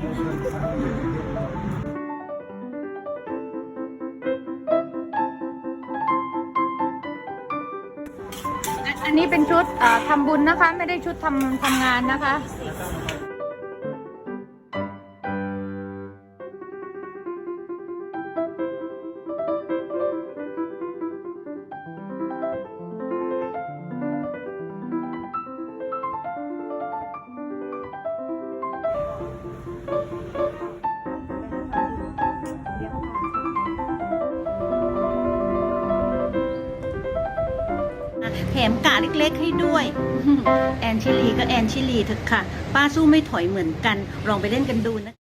อันนี้เป็นชุดทำบุญนะคะ ไม่ได้ชุดทำทำงานนะคะ แถมกะเล็กๆให้ด้วย แอนชิลีก็แอนชิลีเถอะค่ะ ป้าสู้ไม่ถอยเหมือนกัน ลองไปเล่นกันดูนะ